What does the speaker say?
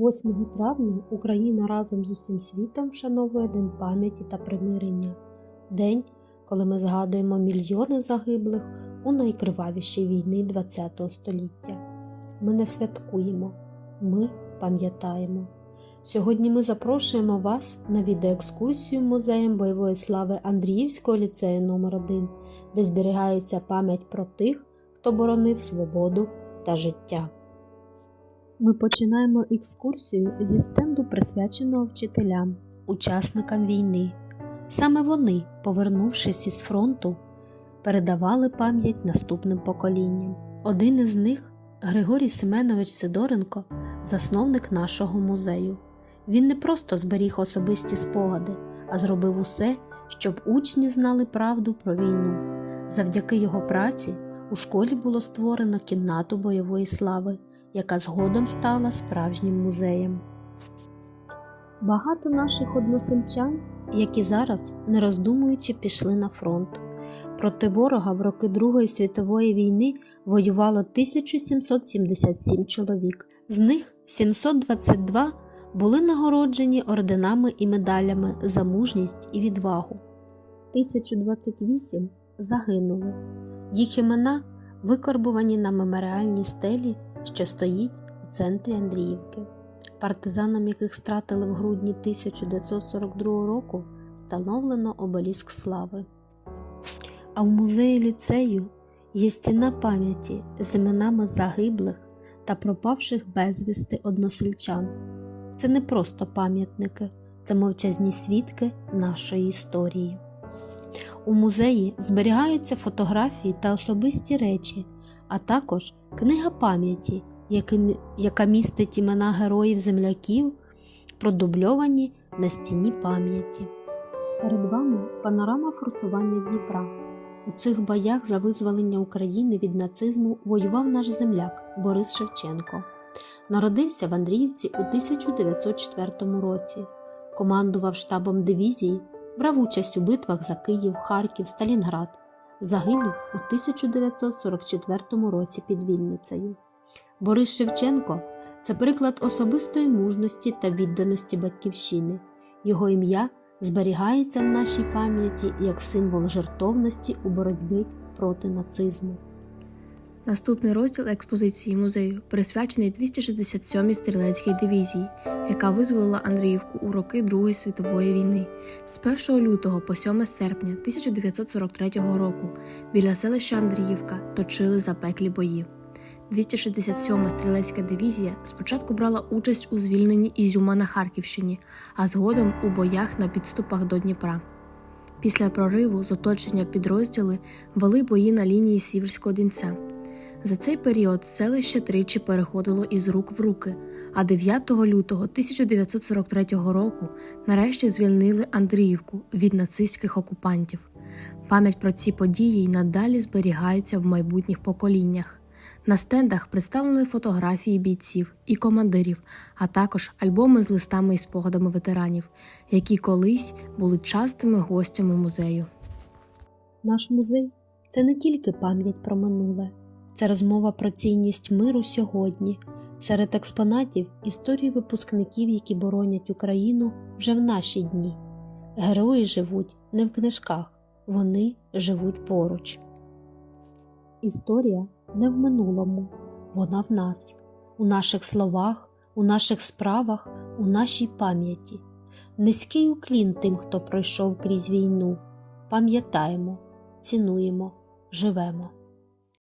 8 травня Україна разом з усім світом вшановує День пам'яті та примирення. День, коли ми згадуємо мільйони загиблих у найкривавішій війни ХХ століття. Ми не святкуємо, ми пам'ятаємо. Сьогодні ми запрошуємо вас на відеоекскурсію музеєм бойової слави Андріївського ліцею номер 1 де зберігається пам'ять про тих, хто боронив свободу та життя. Ми починаємо екскурсію зі стенду, присвяченого вчителям, учасникам війни. Саме вони, повернувшись із фронту, передавали пам'ять наступним поколінням. Один із них Григорій Семенович Сидоренко, засновник нашого музею. Він не просто зберіг особисті спогади, а зробив усе, щоб учні знали правду про війну. Завдяки його праці у школі було створено кімнату бойової слави, яка згодом стала справжнім музеєм. Багато наших односельчан, які зараз, не роздумуючи, пішли на фронт. Проти ворога в роки Другої світової війни воювало 1777 чоловік. З них 722 були нагороджені орденами і медалями за мужність і відвагу. 1028 загинули. Їх імена викорбувані на меморіальній стелі, що стоїть у центрі Андріївки. Партизанам, яких стратили в грудні 1942 року, встановлено обеліск слави. А в музеї ліцею є стіна пам'яті з іменами загиблих та пропавших безвісти односельчан. Це не просто пам'ятники, це мовчазні свідки нашої історії. У музеї зберігаються фотографії та особисті речі, а також книга пам'яті, яка містить імена героїв земляків, продубльовані на стіні пам'яті. Перед вами панорама форсування Дніпра. У цих боях за визволення України від нацизму воював наш земляк Борис Шевченко. Народився в Андріївці у 1904 році. Командував штабом дивізії, брав участь у битвах за Київ, Харків, Сталінград. Загинув у 1944 році під Вінницею. Борис Шевченко це приклад особистої мужності та відданості батьківщини. Його ім'я зберігається в нашій пам'яті як символ жертовності у боротьбі проти нацизму. Наступний розділ експозиції музею присвячений 267-й стрілецькій дивізії, яка визволила Андріївку у роки Другої світової війни з 1 лютого по 7 серпня 1943 року біля селища Андріївка точили запеклі бої. 267-ма стрілецька дивізія спочатку брала участь у звільненні Ізюма на Харківщині, а згодом у боях на підступах до Дніпра. Після прориву з оточення підрозділи вели бої на лінії Сіверського Дінця. За цей період селище тричі переходило із рук в руки, а 9 лютого 1943 року нарешті звільнили Андріївку від нацистських окупантів. Пам'ять про ці події й надалі зберігається в майбутніх поколіннях. На стендах представлені фотографії бійців і командирів, а також альбоми з листами і спогадами ветеранів, які колись були частими гостями музею. Наш музей це не тільки пам'ять про минуле, це розмова про цінність миру сьогодні. Серед експонатів історії випускників, які боронять Україну вже в наші дні. Герої живуть не в книжках, вони живуть поруч. Історія не в минулому, вона в нас, у наших словах, у наших справах, у нашій пам'яті. Низький уклін тим, хто пройшов крізь війну. Пам'ятаємо, цінуємо, живемо.